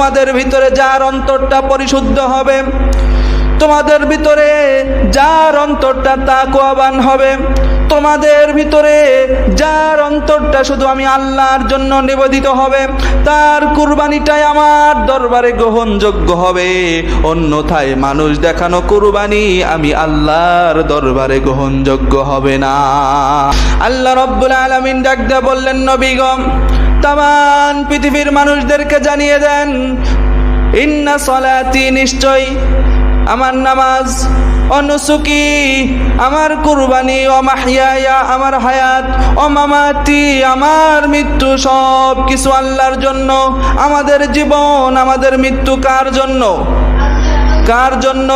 তোমাদের ভিতরে যার অন্তরটা পরিশুদ্ধ হবে, তোমাদের ভিতরে যার অন্তরটা তাকওয়াবান হবে, তোমাদের ভিতরে যার অন্তরটা শুধু আমি আল্লাহর জন্য নিবেদিত হবে, তার কুরবানিটাই আমার দরবারে গ্রহণযোগ্য হবে। অন্যথায় মানুষ দেখানো কুরবানি আমি আল্লাহর দরবারে গ্রহণযোগ্য হবে না। আল্লাহ রব্বুল আলামিন ডাক দিয়ে বললেন নবীগম তামান পৃথিবীর মানুষদেরকে জানিয়ে দেন, ইন্না সলাতি নিশ্চয় আমার নামাজ অনুসুকি, আমার কুরবানি ও মাহিয়া আমার হায়াত ও মামাতি, আমার মৃত্যু সব কিছু আল্লাহর জন্য, আমাদের জীবন, আমাদের মৃত্যু কার জন্য? কার জন্য?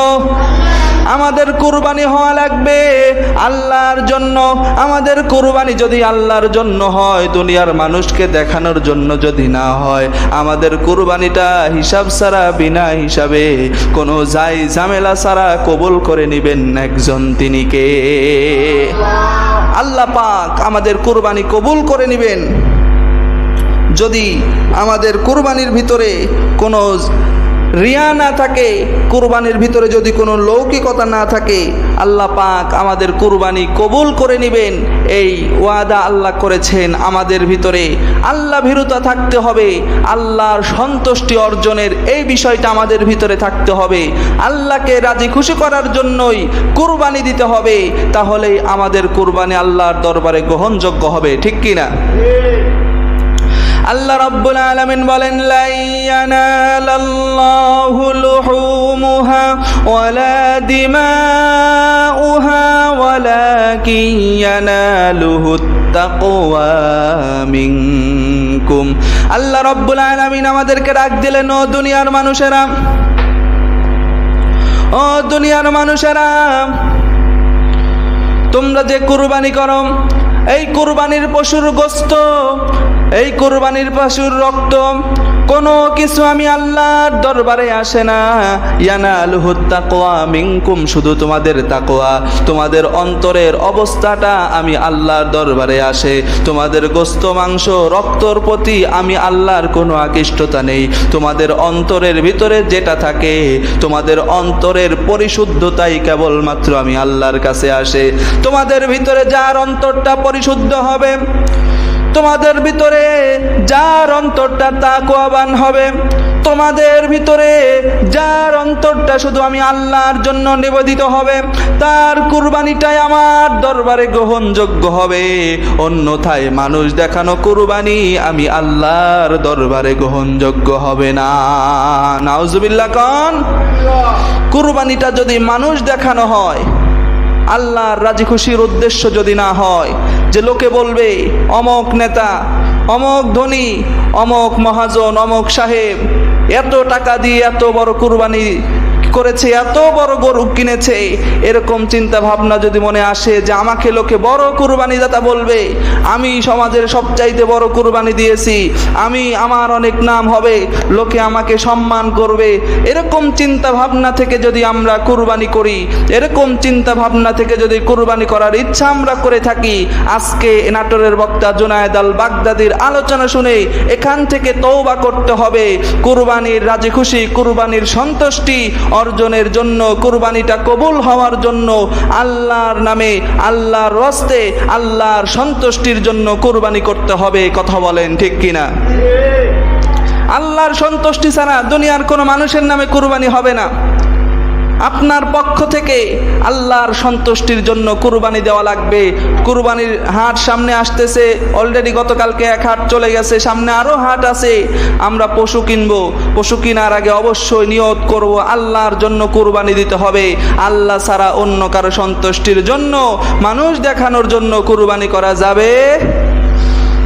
আমাদের কুরবানি হওয়া লাগবে। আল্লাহর জন্য, আমাদের কুরবানি যদি আল্লাহর জন্য হয়, দুনিয়ার মানুষকে দেখানোর জন্য যদি না হয়, আমাদের কুরবানিটা হিসাব ছাড়া, বিনা হিসাবে কোনো যাই ঝামেলা ছাড়া কবুল করে নেবেন একজন তিনি কে? আল্লাহ পাক আমাদের কুরবানি কবুল করে নেবেন। যদি আমাদের কুরবানির ভিতরে কোনো রিয়া না থাকে, কুরবানির ভিতরে যদি কোনো লৌকিকতা না থাকে, আল্লাহ পাক আমাদের কুরবানি কবুল করে নেবেন। এই ওয়াদা আল্লাহ করেছেন আমাদের ভিতরে। আল্লাহ ভীরুতা থাকতে হবে, আল্লাহর সন্তুষ্টি অর্জনের এই বিষয়টা আমাদের ভিতরে থাকতে হবে। আল্লাহকে রাজি খুশি করার জন্যই কুরবানি দিতে হবে, তাহলেই আমাদের কুরবানি আল্লাহর দরবারে গ্রহণযোগ্য হবে, ঠিক কি না আল্লাহ রাব্বুল আলামিন বলেন লা ইয়ানালাল্লাহু লুহুমুহা ওয়ালা দিমাউহা ওয়ালাকিন ইয়ানালুহু তাকওয়া মিনকুম। আল্লাহ রাব্বুল আলামিন আমাদেরকে ডাক দিলেন, ও দুনিয়ার মানুষেরা, ও দুনিয়ার মানুষেরা, তোমরা যে কুরবানি করো এই কুরবানির পশুর গোস্ত এই কুরবানির পশুর রক্ত কোনো কিছু আমি আল্লাহর দরবারে আসে না। ইয়ানাল তাকওয়া মিনকুম, শুধু তোমাদের তাকওয়া। তোমাদের অন্তরের অবস্থাটা আমি আল্লাহর দরবারে আসে। তোমাদের গোস্ত, মাংস, রক্তর প্রতি আমি আল্লাহর কোনো আকৃষ্টতা নেই। তোমাদের অন্তরের ভিতরে যেটা থাকে, তোমাদের অন্তরের পরিশুদ্ধতাই কেবলমাত্র আমি আল্লাহর কাছে আসে। তোমাদের ভিতরে যার অন্তরটা পরিশুদ্ধ হবে তোমাদের ভিতরে যার অন্তরটা তাকওয়াবান হবে তোমাদের ভিতরে যার অন্তরটা শুধু আমি আল্লাহর জন্য নিবেদিত হবে তার কুরবানিটাই আমার দরবারে গ্রহণযোগ্য হবে। অন্যথায় মানুষ দেখানো কুরবানি আমি আল্লাহর দরবারে গ্রহণযোগ্য হবে না। নাউজুবিল্লাহ কন। কুরবানিটা যদি মানুষ দেখানো হয় আল্লাহর রাজি খুশির উদ্দেশ্য যদি না হয়, যে লোকে বলবে, অমক নেতা, অমক ধনী, অমক মহাজন, অমক সাহেব, এত টাকা দিয়ে এত বড় কুরবানি করেছে, এত বড় গরু কিনেছে। এরকম চিন্তা ভাবনা যদি মনে আসে যে আমাকে লোকে বড় কুরবানি দাতা বলবে, আমি সমাজের সবচাইতে বড় কুরবানি দিয়েছি, আমি, আমার অনেক নাম হবে, লোকে আমাকে সম্মান করবে। এরকম চিন্তা ভাবনা থেকে যদি আমরা কুরবানি করি, এরকম চিন্তা ভাবনা থেকে যদি কুরবানি করার ইচ্ছা আমরা করে থাকি, আজকে নাটোরের বক্তা জুনায়দ আল বাগদাদির আলোচনা শুনে এখান থেকে তৌবা করতে হবে। কুরবানির রাজি খুশি, কুরবানির সন্তুষ্টি অর্জনের জন্য, কোরবানিটা কবুল হওয়ার জন্য, আল্লাহর নামে, আল্লাহর রস্তে, আল্লাহর সন্তুষ্টির জন্য কোরবানি করতে হবে, কথা বলেন ঠিক কিনা? আল্লাহর সন্তুষ্টি ছাড়া দুনিয়ার কোনো মানুষের নামে কুরবানি হবে না। আপনার পক্ষ থেকে আল্লাহর সন্তুষ্টির জন্য কুরবানি দেওয়া লাগবে। কুরবানির হাট সামনে আসতেছে। অলরেডি গতকালকে এক হাট চলে গেছে। সামনে আরও হাট আছে। আমরা পশু কিনবো। পশু কেনার আগে অবশ্যই নিয়ত করব, আল্লাহর জন্য কুরবানি দিতে হবে। আল্লাহ ছাড়া অন্য কারও সন্তুষ্টির জন্য মানুষ দেখানোর জন্য কুরবানি করা যাবে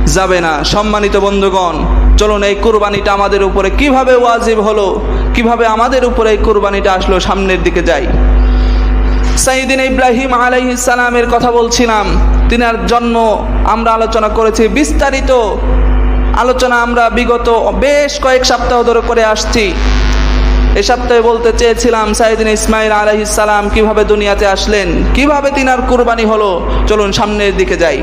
যাবে না। সম্মানিত বন্ধুগণ চলুন এই কুরবানিটা আমাদের উপরে কীভাবে ওয়াজিব হলো, কীভাবে আমাদের উপরে এই কুরবানিটা আসলো সামনের দিকে যাই। সাইদিন ইব্রাহিম আলাইহিস সালামের কথা বলছিলাম, তিনার জন্ম আমরা আলোচনা করেছি, বিস্তারিত আলোচনা আমরা বিগত বেশ কয়েক সপ্তাহ ধরে করে আসছি। এ সপ্তাহে বলতে চেয়েছিলাম সাইদিন ইসমাইল আলাইহিস সালাম কীভাবে দুনিয়াতে আসলেন, কীভাবে তিনার কুরবানি হলো, চলুন সামনের দিকে যাই।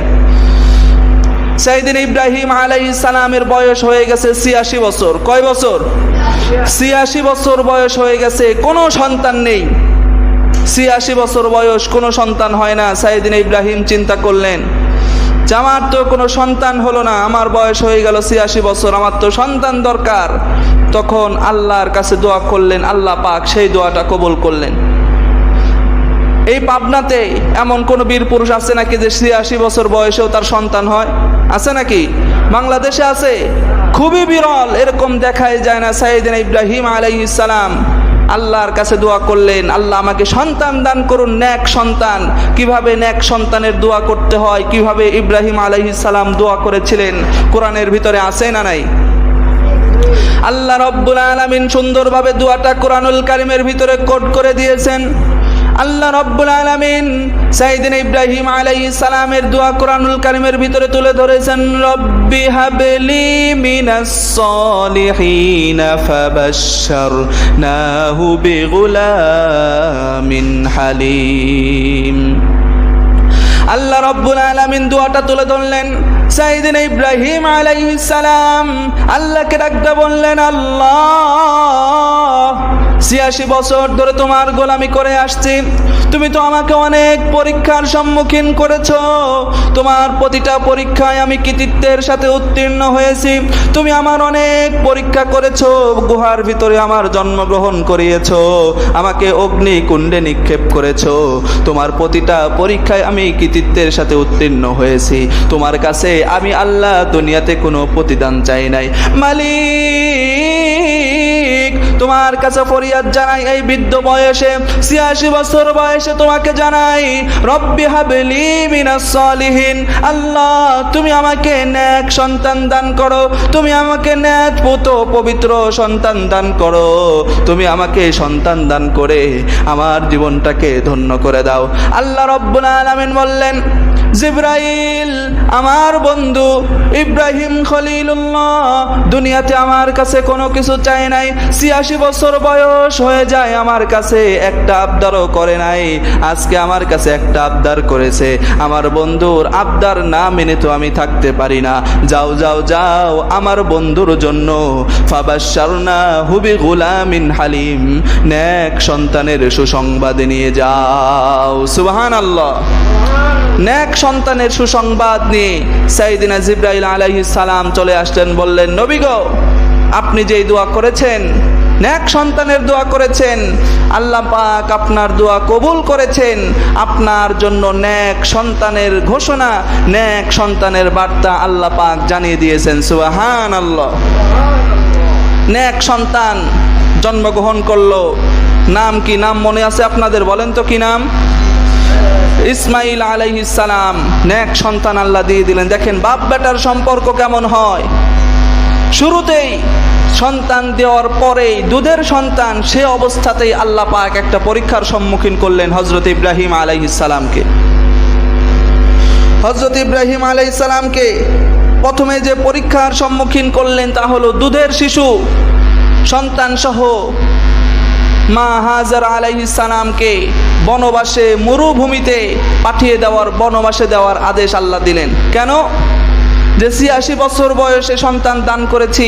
সাইদিন ইব্রাহিম আলাইহিস সালামের বয়স হয়ে গেছে ছিয়াশি বছর। কয় বছর? ছিয়াশি বছর বয়স হয়ে গেছে, কোনো সন্তান নেই। ছিয়াশি বছর বয়স, কোনো সন্তান হয় না। সাইদিন ইব্রাহিম চিন্তা করলেন আমার তো কোনো সন্তান হলো না, আমার বয়স হয়ে গেল ছিয়াশি বছর, আমার তো সন্তান দরকার। তখন আল্লাহর কাছে দোয়া করলেন, আল্লাহ পাক সেই দোয়াটা কবুল করলেন। এই পাবনাতে এমন কোন বীর পুরুষ আছে নাকি যে ছিয়াশি বছর বয়সেও তার সন্তান হয়? আছে নাকি? বাংলাদেশে আছে। খুবই বিরল, এরকম দেখাই যায় না। সাইদিন ইব্রাহিম আলাইহিস সালাম আল্লাহর কাছে দোয়া করলেন, আল্লাহ আমাকে সন্তান দান করুন ন্যাক সন্তান। কীভাবে ন্যাক সন্তানের দোয়া করতে হয়, কীভাবে ইব্রাহিম আলাইহিস সালাম দোয়া করেছিলেন, কোরআনের ভিতরে আছে না নাই? আল্লাহ রব্বুল আলামিন সুন্দরভাবে দোয়াটা কোরআনুল কারিমের ভিতরে কোট করে দিয়েছেন। আল্লাহ রব্বুল আলামিন সাইদিন ইব্রাহিম আলাইহিস সালামের দোয়া কোরআনুল কারিমের ভিতরে তুলে ধরেছেন, রব্বি হাবলি মিনাস সলিহিন ফাবাশশারনাহু বিগুলামিন হালিম। আল্লাহ রব্বুল আলামিন দোয়াটা তুলে ধরলেন, সাইদিন ইব্রাহিম আলাইহিস সালাম আল্লাহকে ডাকতে বললেন, আল্লাহ ছিয়াশি বছর ধরে তোমার গোলামি করে আসছি। তুমি তো আমাকে অনেক পরীক্ষার সম্মুখীন করেছ। তোমার প্রতিটা পরীক্ষায় আমি কৃতিত্বের সাথে উত্তীর্ণ হয়েছি। তুমি আমার অনেক পরীক্ষা করেছ, গুহার ভিতরে আমার জন্মগ্রহণ করিয়েছ, আমাকে অগ্নিকুণ্ডে নিক্ষেপ করেছ। তোমার প্রতিটা পরীক্ষায় আমি কৃতিত্বের সাথে উত্তীর্ণ হয়েছি। তোমার কাছে আমি আল্লাহ দুনিয়াতে কোনো প্রতিদান চাই নাই। মালিক! তোমার কাছে ফরিয়াদ জানাই এই বৃদ্ধ বয়সে। ছিয়াশি বছর বয়সে তোমাকে জানাই, রব্বি হাবলি মিনাস সলিহিন। আল্লাহ, তুমি আমাকে ন্যাক সন্তান দান করো। তুমি আমাকে ন্যাক পুত পবিত্র সন্তান দান করো। তুমি আমাকে সন্তান দান করে আমার জীবনটাকে ধন্য করে দাও। আল্লাহ রব্বুল আলামিন বললেন, জিব্রাইল, আমার বন্ধু ইব্রাহিম খলিলুল্লাহ, দুনিয়াতে আমার কাছে কোনো কিছু চাই নাই। ছিয়াশি বছর বয়স হয়ে যায় আমার কাছে একটা আবদারও করে নাই। আজকে আমার কাছে একটা আবদার করেছে। আমার বন্ধুর আবদার না মেনে তো আমি থাকতে পারি না। যাও যাও যাও আমার বন্ধুর জন্য। ফাবাসারনা হুবি গুলামিন হালিম। ন্যাক সন্তানের সুসংবাদ নিয়ে যাও। সুবাহান আল্লাহ ন্যাক সন্তানের সুসংবাদ নিয়ে সাইদিনা জিব্রাইল আলাইহিস সালাম চলে আসলেন, বললেন, নবী আপনি যেই দোয়া করেছেন ন্যাক সন্তানের দোয়া করেছেন, আল্লাহ পাক আপনার দোয়া কবুল করেছেন, আপনার জন্য ন্যাক সন্তানের ঘোষণা ন্যাক সন্তানের বার্তা আল্লাহ পাক জানিয়ে দিয়েছেন সুবাহান আল্লাহ ন্যাক সন্তান জন্মগ্রহণ করল, নাম কি নাম মনে আছে আপনাদের বলেন তো কি নাম? ইসমাইল আলাইহিস সালাম ন্যাক সন্তান আল্লাহ দিয়ে দিলেন, দেখেন বাপ বেটার সম্পর্ক কেমন হয়? শুরুতেই সন্তান দেওয়ার পরেই দুধের সন্তান, সে অবস্থাতেই আল্লাহ পাক একটা পরীক্ষার সম্মুখীন করলেন হজরত ইব্রাহিম আলাইহিস সালামকে। হজরত ইব্রাহিম আলাইহিস সালামকে প্রথমে যে পরীক্ষার সম্মুখীন করলেন তা হলো দুধের শিশু, সন্তান সহ মা হাজার আলাইহিস সালামকে বনবাসে মরুভূমিতে পাঠিয়ে দেওয়ার, বনবাসে দেওয়ার আদেশ আল্লাহ দিলেন। কেন? যে ছিয়াশি বছর বয়সে সন্তান দান করেছি,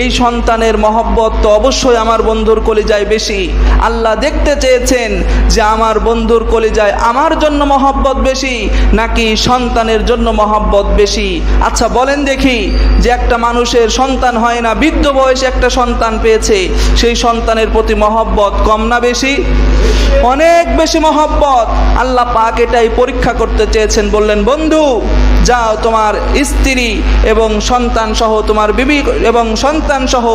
এই সন্তানের মহব্বত তো অবশ্যই আমার বন্ধুর কলিজায় বেশি। আল্লাহ দেখতে চেয়েছেন যে আমার বন্ধুর কলিজায় আমার জন্য মহব্বত বেশি, নাকি সন্তানের জন্য মহব্বত বেশি। আচ্ছা বলেন দেখি, যে একটা মানুষের সন্তান হয় না, বৃদ্ধ বয়সে একটা সন্তান পেয়েছে, সেই সন্তানের প্রতি মহব্বত কম না বেশি? অনেক বেশি মহব্বত। আল্লাহ পাক এটাই পরীক্ষা করতে চেয়েছেন, বললেন, বন্ধু যাও তোমার স্ত্রী এবং সন্তান সহ তোমার বিবি এবং সন্তান সহ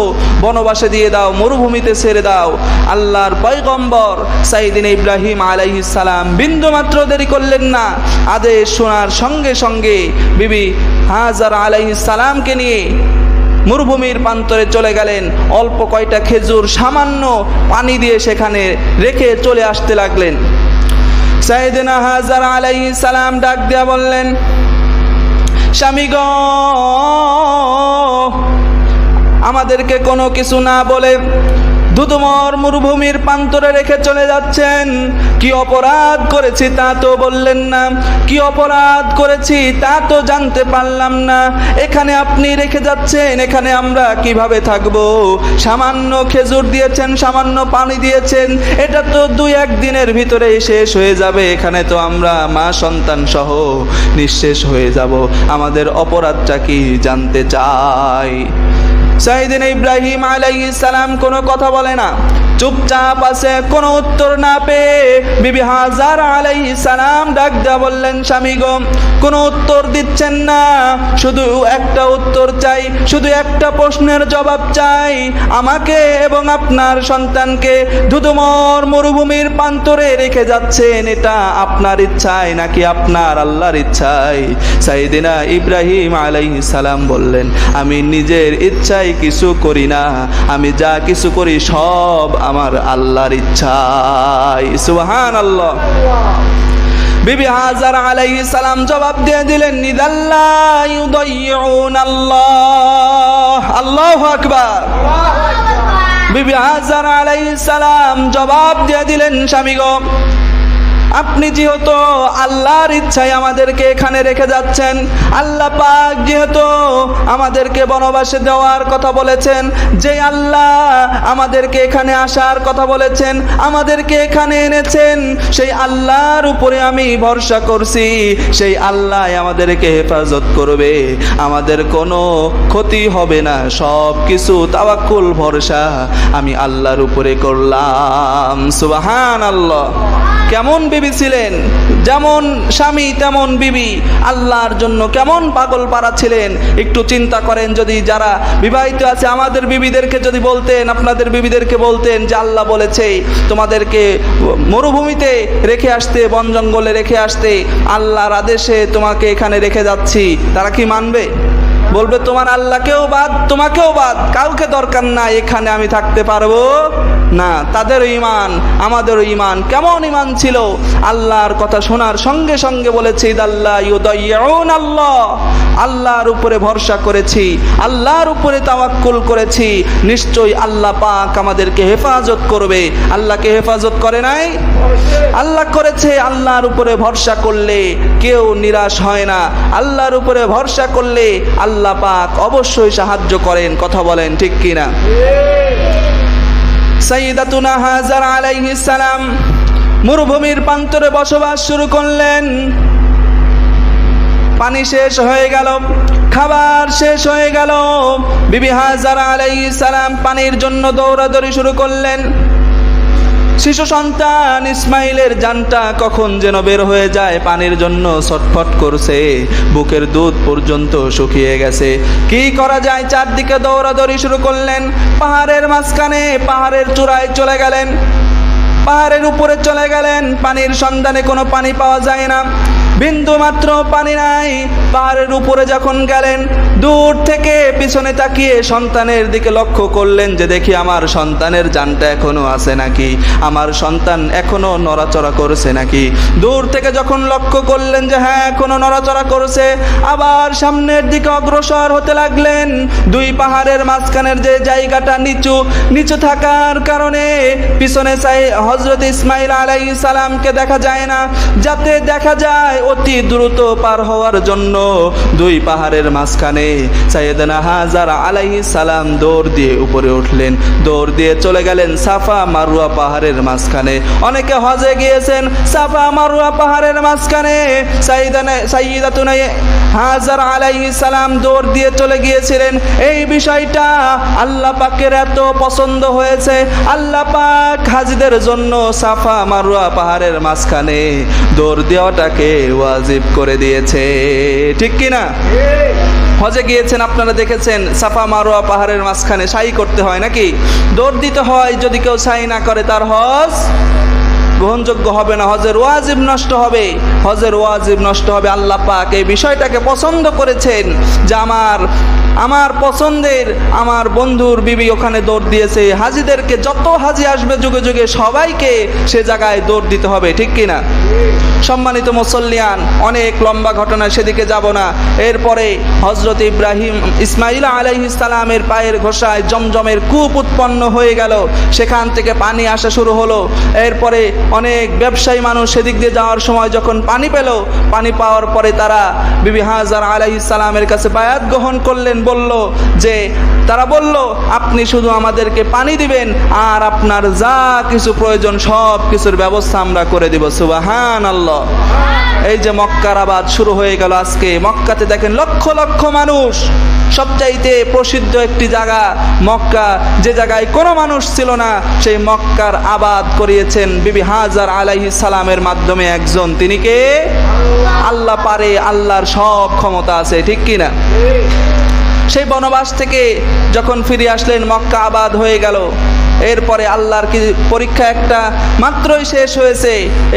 বনবাসে দিয়ে দাও, মরুভূমিতে ছেড়ে দাও। আল্লাহর পয়গম্বর সাইদিন ইব্রাহিম আলাইহিস সালাম বিন্দু মাত্র দেরি করলেন না। আদেশ শোনার সঙ্গে সঙ্গে বিবি হাজার আলাইহিস সালামকে নিয়ে মরুভূমির প্রান্তরে চলে গেলেন। অল্প কয়টা খেজুর সামান্য পানি দিয়ে সেখানে রেখে চলে আসতে লাগলেন। সাইদিনা হাজার আলাইহিস সালাম ডাক দিয়া বললেন স্বামী গ আমাদেরকে কোনো কিছু না বলে দুদুমর মরুভূমির প্রান্তরে রেখে চলে যাচ্ছেন। কি অপরাধ করেছি তা তো বললেন না। কি অপরাধ করেছি তা তো জানতে পারলাম না। এখানে আপনি রেখে যাচ্ছেন, এখানে আমরা কীভাবে থাকব? সামান্য খেজুর দিয়েছেন, সামান্য পানি দিয়েছেন, এটা তো দুই এক দিনের ভিতরে শেষ হয়ে যাবে। এখানে তো আমরা মা সন্তান সহ নিঃশেষ হয়ে যাব। আমাদের অপরাধটা কি জানতে চাই? সাইদিন ইব্রাহিম আলাইহিস সালাম কোনো কথা বলে না। চুপচাপ আছে, কোনো উত্তর না পেয়ে বিবি হাজার আলাইহিস সালাম ডাক দেয়া বললেন, স্বামী গো, কোনো উত্তর দিচ্ছেন না। শুধু একটা উত্তর চাই, শুধু একটা প্রশ্নের জবাব চাই। আমাকে এবং আপনার সন্তানকে ধুধুমর মরুভূমির প্রান্তরে রেখে যাচ্ছেন, এটা আপনার ইচ্ছায় নাকি আপনার আল্লাহর ইচ্ছায়? সাইদিনা ইব্রাহিম আলাইহিস সালাম বললেন, আমি নিজের ইচ্ছায় কিছু করি না। আমি যা কিছু করি সব আমার আল্লাহর ইচ্ছায়। সুহান আল্লাহ বিবি হাজার আলাইহিস সালাম জবাব দিয়ে দিলেন নিদাল্লাহ ইউদাইয়ুন আল্লাহ আল্লাহু আকবার। বিবি হাজার আলাইহিস সালাম জবাব দিয়ে দিলেন স্বামী গো আপনি যেহেতু আল্লাহর ইচ্ছায় আমাদেরকে এখানে রেখে যাচ্ছেন, আল্লাহ পাক যেহেতু আমাদেরকে বনবাসে দেওয়ার কথা বলেছেন, যে আল্লাহ আমাদেরকে এখানে আসার কথা বলেছেন, আমাদেরকে এখানে এনেছেন, সেই আল্লাহর উপরে আমি ভরসা করছি, সেই আল্লাহ আমাদেরকে হেফাজত করবে। আমাদের কোনো ক্ষতি হবে না সব কিছু তাওয়াক্কুল, ভরসা আমি আল্লাহর উপরে করলাম। সুবাহান আল্লাহ কেমন বিবি ছিলেন। যেমন স্বামী, তেমন বিবি। আল্লাহর জন্য কেমন পাগল পাড়া ছিলেন। একটু চিন্তা করেন যদি যারা বিবাহিত আছে, আমাদের বিবিদেরকে যদি বলতেন, আপনাদের বিবিদেরকে বলতেন যে আল্লাহ বলেছে, তোমাদেরকে মরুভূমিতে রেখে আসতে, বন জঙ্গলে রেখে আসতে, আল্লাহর আদেশে তোমাকে এখানে রেখে যাচ্ছি। তারা কি মানবে? বলবে, তোমার আল্লাহকেও বাদ, তোমাকেও বাদ, কাউকে দরকার না এখানে আমি থাকতে পারব না। তাদের ইমান আমাদেরও ইমান কেমন ইমান ছিল? আল্লাহর কথা শোনার সঙ্গে সঙ্গে বলেছে আল্লাহ ইউদাইয়ুন আল্লাহ। আল্লাহর উপরে ভরসা করেছি, আল্লাহর উপরে তাওয়াক্কুল করেছি। নিশ্চয়ই আল্লাহ পাক আমাদেরকে হেফাজত করবে। আল্লাহকে হেফাজত করে নাই? আল্লাহ করেছে, আল্লাহর উপরে ভরসা করলে কেউ নিরাশ হয় না। আল্লাহর উপরে ভরসা করলে আল্লাহ পাক অবশ্যই সাহায্য করেন, কথা বলেন, ঠিক কিনা? সাইদাতুনা হাজার আলাইহিস সালাম মরুভূমির প্রান্তরে বসবাস শুরু করলেন। পানি শেষ হয়ে গেল, খাবার শেষ হয়ে গেল। বিবি হাজার আলাইহিস সালাম পানির জন্য দৌড়াদৌড়ি শুরু করলেন। শিশু সন্তান ইসমাইলের জানটা কখন যেন বের হয়ে যায়, পানির জন্য ছটফট করছে। বুকের দুধ পর্যন্ত শুকিয়ে গেছে। কি করা যায়? চারদিকে দৌড়াদৌড়ি শুরু করলেন। পাহাড়ের মাঝখানে, পাহাড়ের চূড়ায় চলে গেলেন। পাহাড়ের উপরে চলে গেলেন। পানির সন্ধানে কোনো পানি পাওয়া যায় না। বিন্দু মাত্র পানি নাই। পাহাড়ের উপরে যখন গেলেন, দূর থেকে পিছনে তাকিয়ে সন্তানের দিকে লক্ষ্য করলেন যে দেখি আমার সন্তানের জানটা এখনও আছে নাকি, আমার সন্তান এখনও নড়াচড়া করছে নাকি। দূর থেকে যখন লক্ষ্য করলেন যে হ্যাঁ এখনও নড়াচড়া করছে, আবার সামনের দিকে অগ্রসর হতে লাগলেন। দুই পাহাড়ের মাঝখানের যে জায়গাটা নিচু নিচু থাকার কারণে পিছনে চাই হজরত ইসমাইল আলাই সালামকে দেখা যায় না। যাতে দেখা যায় অতি দ্রুত পার হওয়ার জন্য দুই পাহাড়ের মাঝখানে সাইয়েদনা হাজার আলাই সালাম দৌড় দিয়ে উপরে উঠলেন। দৌড় দিয়ে চলে গেলেন সাফা মারুয়া পাহাড়ের মাঝখানে। অনেকে হজে গিয়েছেন সাফা মারুয়া পাহাড়ের মাঝখানে। হাজার আলাই সালাম দৌড় দিয়ে চলে গিয়েছিলেন। এই বিষয়টা আল্লাহ পাকের এত পছন্দ হয়েছে। আল্লাহ পাক হাজিদের জন্য সাফা মারুয়া পাহাড়ের মাঝখানে দৌড় দেওয়াটাকে ওয়াজিব করে দিয়েছে। ঠিক কি না হজে গিয়েছেন, আপনারা দেখেছেন, সাফা মারোয়া পাহাড়ের মাঝখানে সাই করতে হয় নাকি? দৌড় দিতে হয়, যদি কেউ সাই না করে তার হজ গ্রহণযোগ্য হবে না। হজের ওয়াজিব নষ্ট হবে। হজের ওয়াজিব নষ্ট হবে। আল্লাহ পাক এই বিষয়টাকে পছন্দ করেছেন যে আমার আমার পছন্দের আমার বন্ধুর বিবি ওখানে দৌড় দিয়েছে। হাজিদেরকে যত হাজি আসবে যুগে যুগে সবাইকে সে জায়গায় দৌড় দিতে হবে, ঠিক কিনা? সম্মানিত মুসল্লিয়ান, অনেক লম্বা ঘটনা, সেদিকে যাব না। এরপরে হজরত ইব্রাহিম ইসমাইল আলাইহিসালামের পায়ের ঘোষায় জমজমের কূপ উৎপন্ন হয়ে গেল। সেখান থেকে পানি আসা শুরু হলো। এরপরে অনেক ব্যবসায়ী মানুষ সেদিক দিয়ে যাওয়ার সময় যখন পানি পেল, পানি পাওয়ার পরে তারা বিবি হাজার আলাইহিসালামের কাছে বায়াত গ্রহণ করলেন। বলল যে, তারা বলল, আপনি শুধু আমাদেরকে পানি দিবেন, আর আপনার যা কিছু প্রয়োজন, সব কিছুর ব্যবস্থা আমরা করে দিব। সুবাহান আল্লাহ এই যে মক্কার আবাদ শুরু হয়ে গেল আজকে। মক্কাতে দেখেন লক্ষ লক্ষ মানুষ। সবচাইতে প্রসিদ্ধ একটি জায়গা মক্কা। যে জায়গায় কোনো মানুষ ছিল না, সেই মক্কার আবাদ করিয়েছেন বিবি হাজার আলাইহিস সালামের মাধ্যমে একজন। তিনি কে? আল্লাহ পারে, আল্লাহর সব ক্ষমতা আছে, ঠিক কি না সেই বনবাস থেকে যখন ফিরে আসলেন মক্কা আবাদ হয়ে গেল। এরপরে আল্লাহর কি পরীক্ষা একটা মাত্রই শেষ হয়েছে।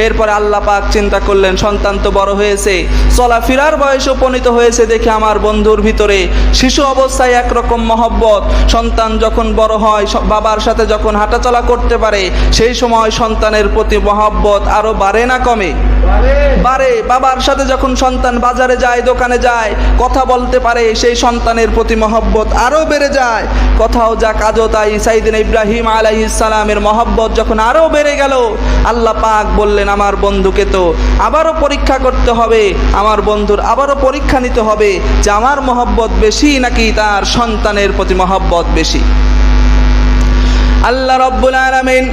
এরপরে আল্লাহ পাক চিন্তা করলেন, সন্তান তো বড় হয়েছে। চলাফেরার বয়স উপনীত হয়েছে দেখে আমার বন্ধুর ভিতরে শিশু অবস্থায় একরকম মহব্বত। সন্তান যখন বড় হয় বাবার সাথে যখন হাঁটাচলা করতে পারে, সেই সময় সন্তানের প্রতি মহব্বত আরও বাড়ে না কমে? বাড়ে। বাবার সাথে যখন সন্তান বাজারে যায়, দোকানে যায়, কথা বলতে পারে, সেই সন্তানের প্রতি মহব্বত আরও বেড়ে যায়। কোথাও যা কাজও তাই, সাইদিন ইব্রাহিম আলাইহিস সালামের মহব্বত যখন আরও বেড়ে গেল, আল্লাহ পাক বললেন, আমার বন্ধুকে তো আবারও পরীক্ষা করতে হবে, আমার বন্ধুর আবারও পরীক্ষা নিতে হবে যে আমার মহব্বত বেশি নাকি তার সন্তানের প্রতি মহব্বত বেশি? আল্লাহ রব্বুল আলামিন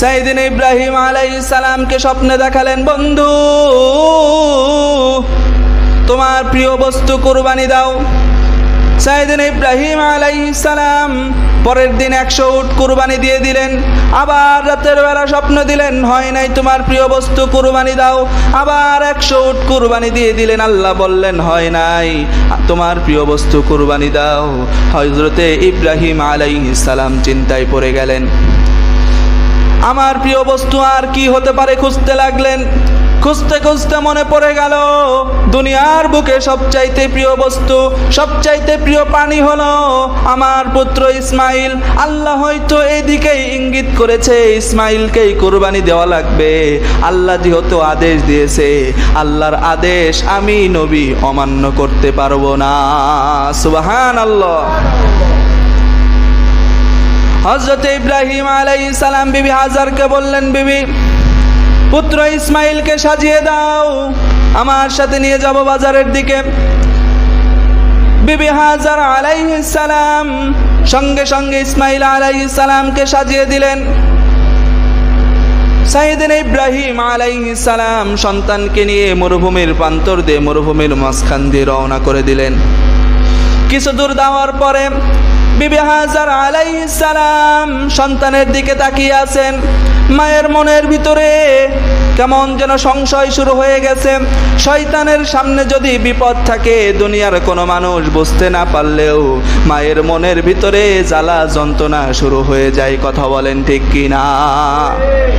সাইদিন ইব্রাহিম আলাইহিস সালামকে স্বপ্নে দেখালেন, বন্ধু, তোমার প্রিয় বস্তু কোরবানি দাও। সাইদিন ইব্রাহিম আলাইহিস সালাম পরের দিন একশো উট কুরবানি দিয়ে দিলেন। আবার রাতের বেলা স্বপ্ন দিলেন, হয় নাই তোমার প্রিয় বস্তু, কুরবানি দাও। আবার একশো উট কুরবানি দিয়ে দিলেন, আল্লাহ বললেন, হয় নাই, তোমার প্রিয় বস্তু, কুরবানি দাও। হজরতে ইব্রাহিম আলাইহিস সালাম চিন্তায় পড়ে গেলেন। আমার প্রিয় বস্তু আর কি হতে পারে খুঁজতে লাগলেন? খুঁজতে খুঁজতে মনে পড়ে গেল, দুনিয়ার বুকে সবচাইতে প্রিয় বস্তু, সবচাইতে প্রিয় পানি হলো আমার পুত্র ইসমাইল। আল্লাহ হয়তো এইদিকেই ইঙ্গিত করেছে, ইসমাইলকেই কোরবানি দেওয়া লাগবে। আল্লাহ যেহেতু আদেশ দিয়েছে, আল্লাহর আদেশ আমি নবী অমান্য করতে পারব না। সুবাহান আল্লাহ হজরত ইব্রাহিম আলাই সালাম বিবি হাজারকে বললেন, বিবি পুত্র ইসমাইলকে সাজিয়ে দাও। আমার সাথে নিয়ে যাব বাজারের দিকে। বিবি হাজার সালাম সঙ্গে সঙ্গে ইসমাইল সালামকে সাজিয়ে দিলেন। সাইদিন ইব্রাহিম সালাম সন্তানকে নিয়ে মরুভূমির প্রান্তর দিয়ে মরুভূমির মাঝখান দিয়ে রওনা করে দিলেন। কিছু দূর যাওয়ার পরে বিবি হাজার আলাইহিস সালাম সন্তানের দিকে তাকিয়ে আছেন। মায়ের মনের ভিতরে কেমন যেন সংশয় শুরু হয়ে গেছে। শয়তানের সামনে যদি বিপদ থাকে, দুনিয়ার কোনো মানুষ বুঝতে না পারলেও মায়ের মনের ভিতরে জ্বালা যন্ত্রণা শুরু হয়ে যায়। কথা বলেন ঠিক কি না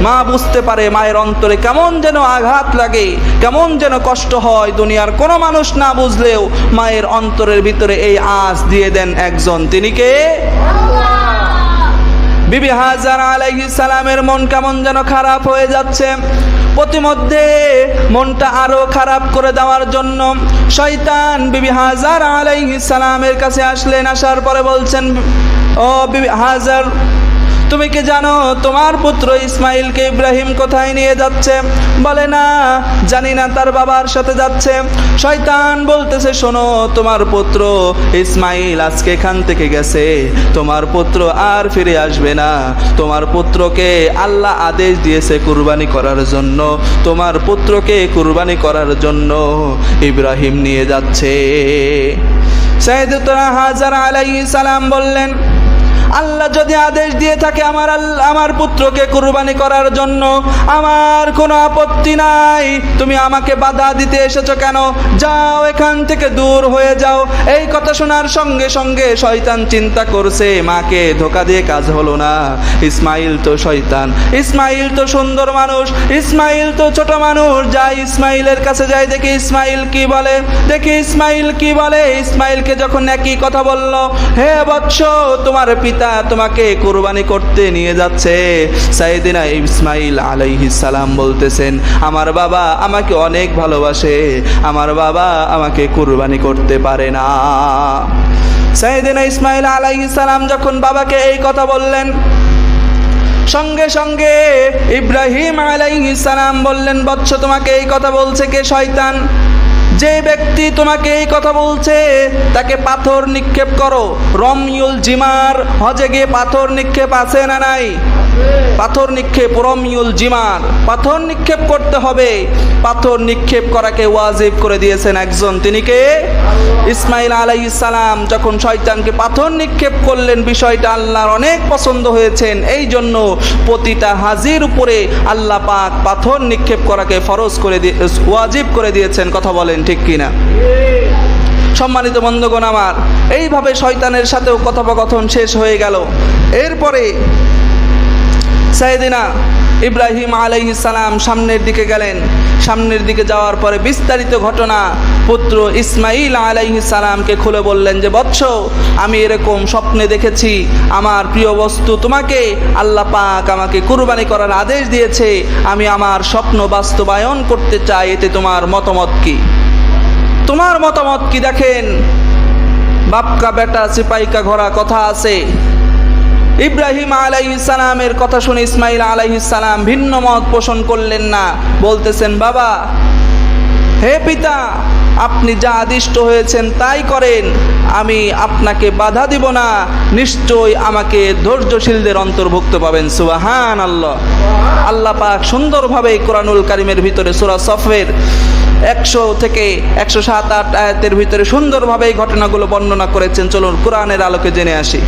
মা বুঝতে পারে মায়ের অন্তরে কেমন যেন আঘাত লাগে, কেমন যেন কষ্ট হয়। দুনিয়ার কোনো মানুষ না বুঝলেও মায়ের অন্তরের ভিতরে এই আঁচ দিয়ে দেন একজন। তিনি কে? বিবি হাজার আলাইহিস সালামের মন কেমন যেন খারাপ হয়ে যাচ্ছে। প্রতিমধ্যে মনটা আরও খারাপ করে দেওয়ার জন্য শয়তান বিবি হাজার আলাইহিস সালামের কাছে আসলেন, আসার পরে বলছেন, ও বিবি হাজার তুমি কি জানো তোমার পুত্র ইসমাইলকে ইব্রাহিম কোথায় নিয়ে যাচ্ছে? বলে না, জানি না, তার বাবার সাথে যাচ্ছে। শয়তান বলতেছে, শোনো, তোমার পুত্র ইসমাইল আজকে এখান থেকে গেছে। তোমার পুত্র আর ফিরে আসবে না। তোমার পুত্রকে আল্লাহ আদেশ দিয়েছে কুরবানি করার জন্য। তোমার পুত্রকে কুরবানি করার জন্য ইব্রাহিম নিয়ে যাচ্ছে। সাইদুতরা হাজার আলাইহিস সালাম বললেন আল্লাহ যদি আদেশ দিয়ে থাকে আমার আমার পুত্রকে কুরবানি করার জন্য, আমার কোনো আপত্তি নাই। তুমি আমাকে বাধা দিতে এসেছ কেন? যাও এখান থেকে দূর হয়ে যাও। এই কথা শোনার সঙ্গে সঙ্গে শয়তান চিন্তা করছে, মাকে ধোকা দিয়ে কাজ হলো না। ইসমাইল তো শয়তান। ইসমাইল তো সুন্দর মানুষ। ইসমাইল তো ছোট মানুষ। যাই ইসমাইলের কাছে যাই, দেখি ইসমাইল কি বলে। দেখি ইসমাইল কি বলে। ইসমাইলকে যখন একই কথা বলল, হে বৎস, তোমার পিতা তোমাকে কুরবানি করতে নিয়ে যাচ্ছে। সাইদিনা ইসমাইল আলাইহিস সালাম বলতেছেন, আমার বাবা আমাকে অনেক ভালোবাসে, আমার বাবা আমাকে কুরবানি করতে পারে না। সাইদিনা ইসমাইল আলাইহিস সালাম যখন বাবাকে এই কথা বললেন, সঙ্গে সঙ্গে ইব্রাহিম আলাইহিস সালাম বললেন, বৎস, তোমাকে এই কথা বলছে কে, শয়তান? যে ব্যক্তি তোমাকে এই কথা বলছে, তাকে পাথর নিক্ষেপ করো। রমিউল জিমার হজে গিয়ে পাথর নিক্ষেপ আছে না নাই? পাথর নিক্ষেপ, রমিউল জিমার। পাথর নিক্ষেপ করতে হবে। পাথর নিক্ষেপ করাকে ওয়াজিব করে দিয়েছেন একজন। তিনি কে? ইসমাইল আলাইহিস সালাম। যখন শয়তানকে পাথর নিক্ষেপ করলেন, বিষয়টা আল্লাহর অনেক পছন্দ হয়েছেন। এই জন্য প্রতিটা হাজির উপরে আল্লাহ পাক পাথর নিক্ষেপ করাকে ফরজ করে দিয়ে, ওয়াজিব করে দিয়েছেন। কথা বলেন ঠিক কিনা? সম্মানিত বন্ধুগণ আমার, এইভাবে শয়তানের সাথেও কথোপকথন শেষ হয়ে গেল। এরপরে সাইদিনা ইব্রাহিম আলাইহিস সালাম সামনের দিকে গেলেন। সামনের দিকে যাওয়ার পরে বিস্তারিত ঘটনা পুত্র ইসমাইল আলাইহিস সালামকে খুলে বললেন যে, বৎস, আমি এরকম স্বপ্নে দেখেছি। আমার প্রিয় বস্তু তোমাকে আল্লাহ পাক আমাকে কুরবানি করার আদেশ দিয়েছে। আমি আমার স্বপ্ন বাস্তবায়ন করতে চাই। এতে তোমার মতামত কি? তোমার মতামত কি দেখেন? বাপকা বেটা, সিপাইকা ঘোড়া, কথা আছে। ইব্রাহিম আলাইসালামের কথা শুনে ইসমাইল আলাইসালাম ভিন্ন মত পোষণ করলেন না। বলতেছেন, বাবা, হে পিতা, আপনি যা আদিষ্ট হয়েছেন তাই করেন। আমি আপনাকে বাধা দিব না। নিশ্চয় আমাকে ধৈর্যশীলদের অন্তর্ভুক্ত পাবেন। সুবাহান আল্লাহ আল্লাহ পাক সুন্দরভাবে কোরআনুল কারিমের ভিতরে সুরা সফের একশো থেকে একশো সাত আট আয়াতের ভিতরে সুন্দরভাবে এই ঘটনাগুলো বর্ণনা করেছেন। চলুন কোরআনের আলোকে জেনে আসি।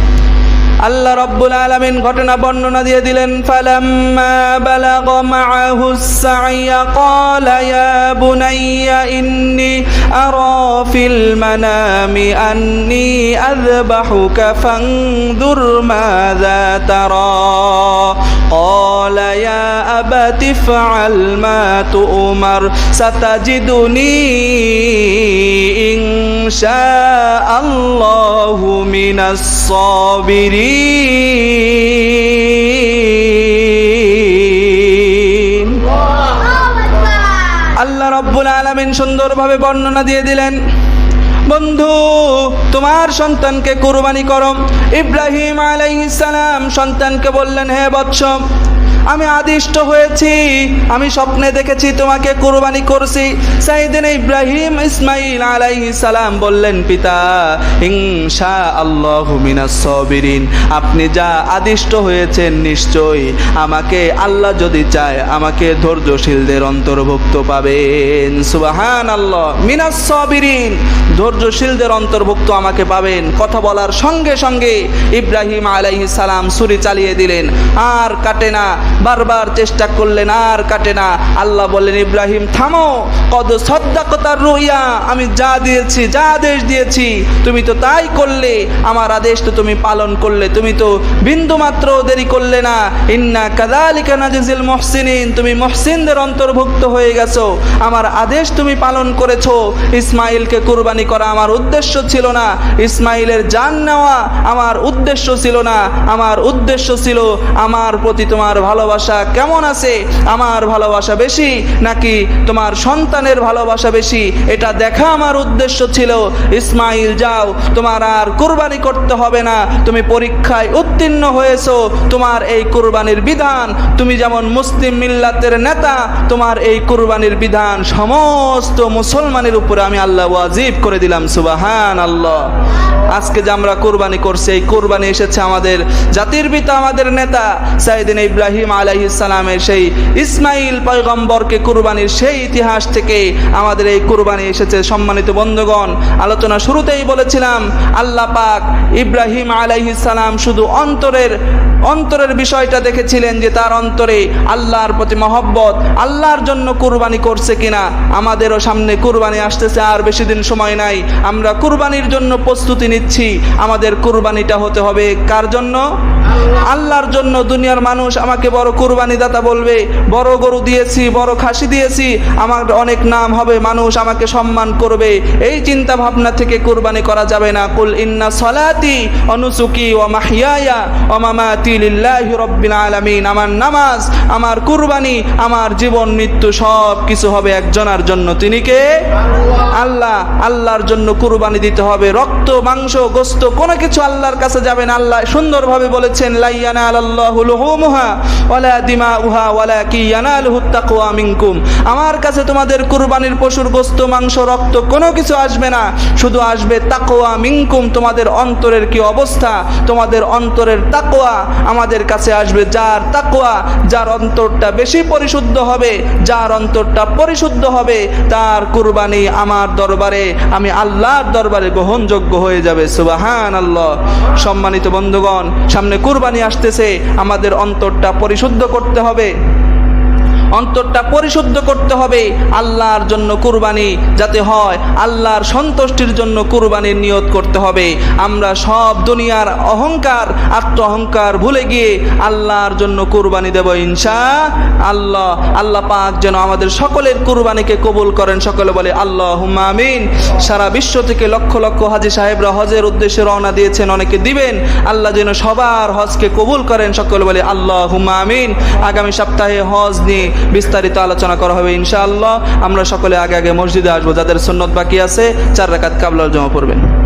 আল্লাহ রব্বুল আলমিন ঘটনা বর্ণনা দিয়ে দিলেন ফালাম্মা বালাগ মাআহু السعي قال يا بني إني أرى في المنام أني أذبحك فانظر ماذا ترى قال يا أبت افعل ما تؤمر ستجدني إن شاء الله من الصابرين আল্লাহ রব্বুল আলমিন সুন্দরভাবে বর্ণনা দিয়ে দিলেন বন্ধু তোমার সন্তানকে কুরবানি করো ইব্রাহিম আলাইহিস সালাম সন্তানকে বললেন হে বৎস আমি আদিষ্ট হয়েছি, আমি স্বপ্নে দেখেছি, তোমাকে কুরবানি করছি। সাইদিন ইব্রাহিম ইসমাইল আলাইহিস সালাম বললেন, পিতা ইনশা আল্লাহ সাবিরিন, আপনি যা আদিষ্ট হয়েছেন নিশ্চয়ই আমাকে আল্লাহ যদি চায়, আমাকে ধৈর্যশীলদের অন্তর্ভুক্ত পাবেন। সুবাহান আল্লাহ মিনাস সাবিরিন, ধৈর্যশীলদের অন্তর্ভুক্ত আমাকে পাবেন। কথা বলার সঙ্গে সঙ্গে ইব্রাহিম আলাইহিস সালাম ছুরি চালিয়ে দিলেন। আর কাটে না বারবার চেষ্টা করলেন, আর কাটে না। আল্লাহ বললেন, ইব্রাহিম, থামো। কত কদ সদ্দাকতার রুইয়া, আমি যা দিয়েছি, যা আদেশ দিয়েছি, তুমি তো তাই করলে। আমার আদেশ তো তুমি পালন করলে। তুমি তো বিন্দু মাত্র দেরি করলে না। ইন্না কাদালিকা নাজিজিল মহসিনিন, তুমি মহসিনদের অন্তর্ভুক্ত হয়ে গেছো। আমার আদেশ তুমি পালন করেছ। ইসমাইলকে কুরবানি করা আমার উদ্দেশ্য ছিল না। ইসমাইলের জান নেওয়া আমার উদ্দেশ্য ছিল না। আমার উদ্দেশ্য ছিল, আমার প্রতি তোমার ভালোবাসা কেমন আছে? আমার ভালোবাসা বেশি নাকি তোমার সন্তানের ভালোবাসা বেশি? এটা দেখা আমার উদ্দেশ্য ছিল। ইসমাইল, যাও। তোমার আর কুরবানি করতে হবে না। তুমি পরীক্ষায় উত্তীর্ণ হয়েছো। তোমার এই কুরবানির বিধান। তুমি যেমন মুসলিম মিল্লাতের নেতা, তোমার এই কুরবানির বিধান সমস্ত মুসলমানের উপরে আমি আল্লাহ ওয়াজিব করে দিলাম। সুবাহান আল্লাহ আজকে যে আমরা কোরবানি করছি, এই কোরবানি এসেছে আমাদের জাতির পিতা, আমাদের নেতা সাইদিন ইব্রাহিম আলাইহিসালামের সেই ইসমাইল পয়গম্বরকে কুরবানির সেই ইতিহাস থেকে আমাদের এই কুরবানি এসেছে। সম্মানিত বন্ধুগণ, আলোচনা শুরুতেই বলেছিলাম, আল্লাহ পাক ইব্রাহিম আলাইহিসালাম শুধু অন্তরের অন্তরের বিষয়টা দেখেছিলেন যে তার অন্তরে আল্লাহর প্রতি মহব্বত, আল্লাহর জন্য কুরবানি করছে কিনা। আমাদেরও সামনে কুরবানি আসতেছে, আর বেশি দিন সময় নাই। আমরা কুরবানির জন্য প্রস্তুতি নিচ্ছি। আমাদের কুরবানিটা হতে হবে কার জন্য? আল্লাহর জন্য। দুনিয়ার মানুষ আমাকে বড় কুরবানি দাতা বলবে, বড় গরু দিয়েছি, বড় খাসি দিয়েছি, আমার অনেক নাম হবে, মানুষ আমাকে সম্মান করবে। এই চিন্তা ভাবনা থেকে কুরবানি করা যাবে না। কুল ইন্না সলাতি অনুসুকি ও মাহিয়ায়া ও মামাতি লিল্লাহি রব্বিল আলামিন। আমার নামাজ, আমার কুরবানি, আমার জীবন, মৃত্যু সব কিছু হবে একজনের জন্য। তিনি কে? আল্লাহ। আল্লাহর জন্য কুরবানি দিতে হবে। রক্ত, মাংস, গোস্ত, কোনো কিছু আল্লাহর কাছে যাবে না। আল্লাহ সুন্দরভাবে বলেছেন, লাইয়ানা আল্লাহু ওয়ালা দিমাউহা ওয়ালা কি ইয়ানালুহু তাকওয়া মিনকুম। আমার কাছে তোমাদের কুরবানির পশুর গোস্ত, মাংস, রক্ত কোনো কিছু আসবে না। শুধু আসবে তাকওয়া মিনকুম, তোমাদের অন্তরের কি অবস্থা? তোমাদের অন্তরের তাকওয়া আমাদের কাছে আসবে। যার তাকওয়া, যার অন্তরটা বেশি পরিশুদ্ধ হবে, যার অন্তরটা পরিশুদ্ধ হবে, তার কুরবানি আমার দরবারে, আমি আল্লাহর দরবারে গ্রহণযোগ্য হয়ে যাবে। সুবাহান আল্লাহ সম্মানিত বন্ধুগণ, সামনে কুরবানি আসতেছে। আমাদের অন্তরটা পরিশুদ্ধ করতে হবে। অন্তরটা পরিশুদ্ধ করতে হবে আল্লাহর জন্য কুরবানি যাতে হয়, আল্লাহর সন্তুষ্টির জন্য কুরবানির নিয়ত করতে হবে। আমরা সব দুনিয়ার অহংকার আত্ম অহংকার ভুলে গিয়ে আল্লাহর জন্য কুরবানি দেব ইনশা আল্লাহ। আল্লাহ পাক যেন আমাদের সকলের কুরবানিকে কবুল করেন। সকলে বলে আল্লাহ আমিন। সারা বিশ্ব থেকে লক্ষ লক্ষ হাজি সাহেবরা হজের উদ্দেশ্যে রওনা দিয়েছেন, অনেকে দিবেন। আল্লাহ যেন সবার হজকে কবুল করেন। সকলে বলে আল্লাহ আমিন। আগামী সপ্তাহে হজ নিয়ে বিস্তারিত আলোচনা করা হবে ইনশাআল্লাহ। আমরা সকলে আগে আগে মসজিদে আসব, যাদের সুন্নত বাকি আছে, চার রাকাত কাবলার জমা পড়বেন।